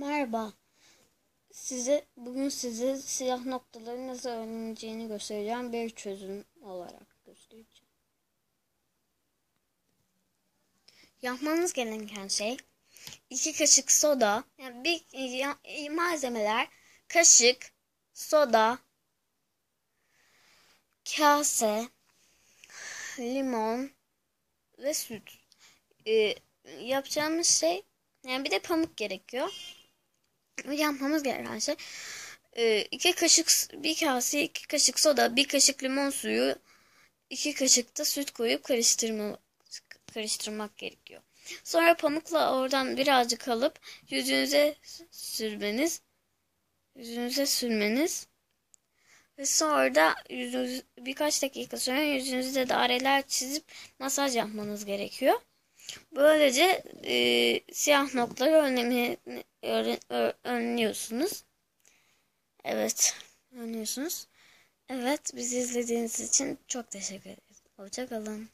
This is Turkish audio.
Merhaba. Size bugün size siyah noktaları nasıl öğreneceğini göstereceğim bir çözüm olarak göstereceğim. Yapmanız gereken şey iki kaşık soda, yani bir ya, malzemeler kaşık, soda, kase, limon ve süt. Ee, yapacağımız şey yani bir de pamuk gerekiyor. Yapmamız gereken şey e, iki kaşık bir kase iki kaşık soda bir kaşık limon suyu iki kaşık da süt koyup karıştırma karıştırmak gerekiyor. Sonra pamukla oradan birazcık alıp yüzünüze sürmeniz yüzünüze sürmeniz ve sonra da yüzünüz, birkaç dakika sonra yüzünüzde daireler çizip masaj yapmanız gerekiyor. Böylece e, siyah noktaları önlemi, önlüyorsunuz. Evet, önlüyorsunuz. Evet, bizi izlediğiniz için çok teşekkür ederiz. Hoşçakalın.